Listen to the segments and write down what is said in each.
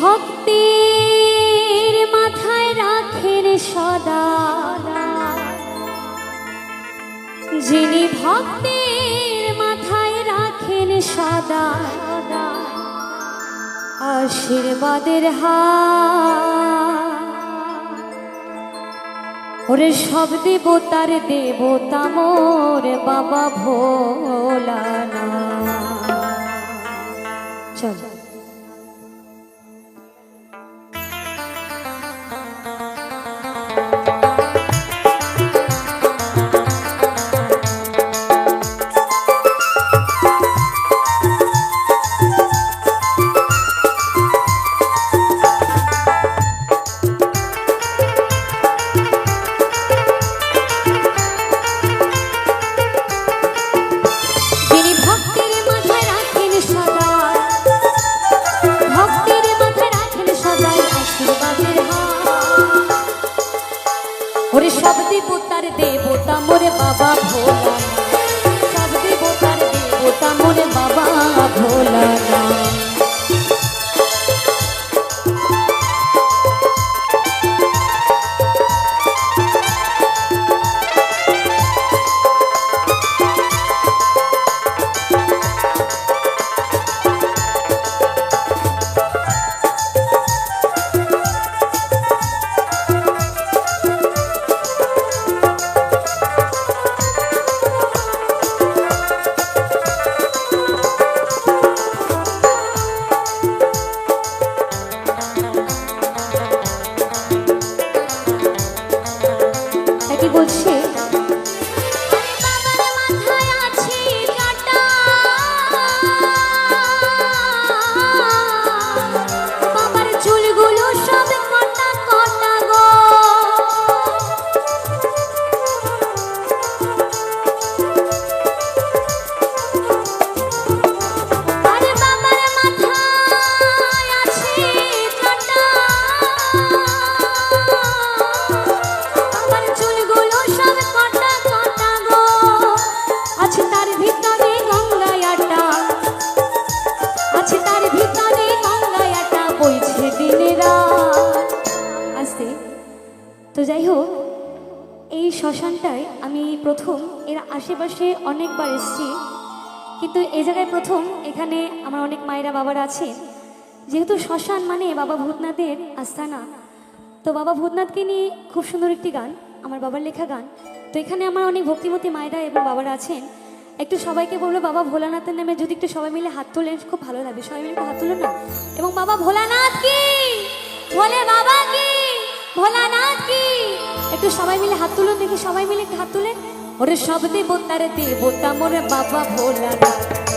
ভক্তির মাথায় রাখেন সদা যিনি ভক্তির মাথায় রাখেন সদা আশীর্বাদের ওরে সব দেবতার দেবতা মোর বাবা ভোলানা চল। মোরে বাবা ভোলা। কি বলছে তো যাই হোক, এই শ্মশানটায় আমি প্রথম এর আশেপাশে অনেকবার এসেছি। কিন্তু এ জায়গায় প্রথম এখানে আমার অনেক মায়েরা, বাবারা আছেন। যেহেতু শ্মশান মানে বাবা ভূতনাথের আস্থানা তো বাবা ভূতনাথকে নিয়ে খুব সুন্দর একটি গান, আমার বাবার লেখা গান। তো এখানে আমার অনেক ভক্তিমতী মায়েরা এবং বাবারা আছেন। একটু সবাইকে বলব, বাবা ভোলানাথের নামে যদি একটু সবাই মিলে হাত তোলেন, খুব ভালো লাগবে। সবাই মিলে হাত তুলুন না? এবং বাবা ভোলানাথ কি? ভোলে বাবা কি? ভোলানাথ কি? একটু সবাই মিলে হাত তুলুন দেখি, সবাই মিলে একটু হাত তুলে। ওরে সব দেবতার দেবতা, মোরে বাবা ভোলানাথ।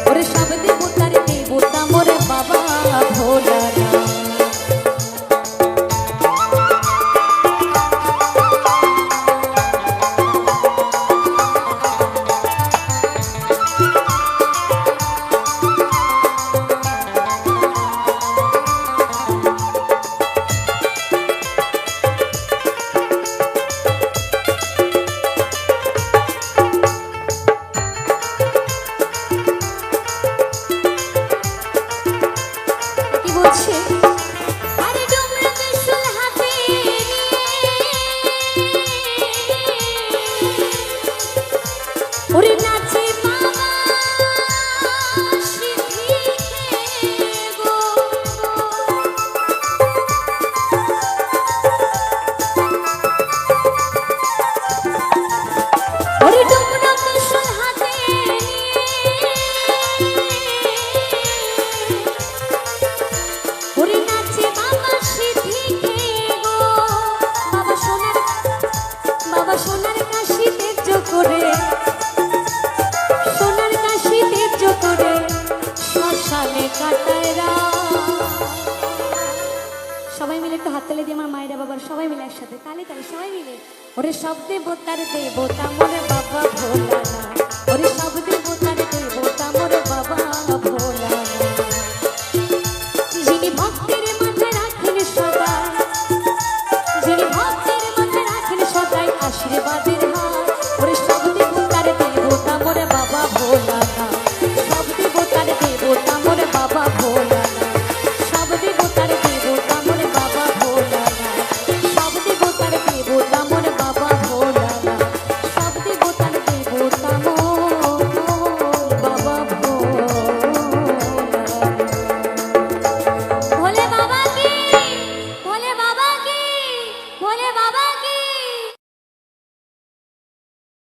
আমার মায়েরা বাবার সবাই মিলে একসাথে তালে তালে সবাই মিলে। ওরে সব বোতার দেবতা মোরে বাবা ভোলানা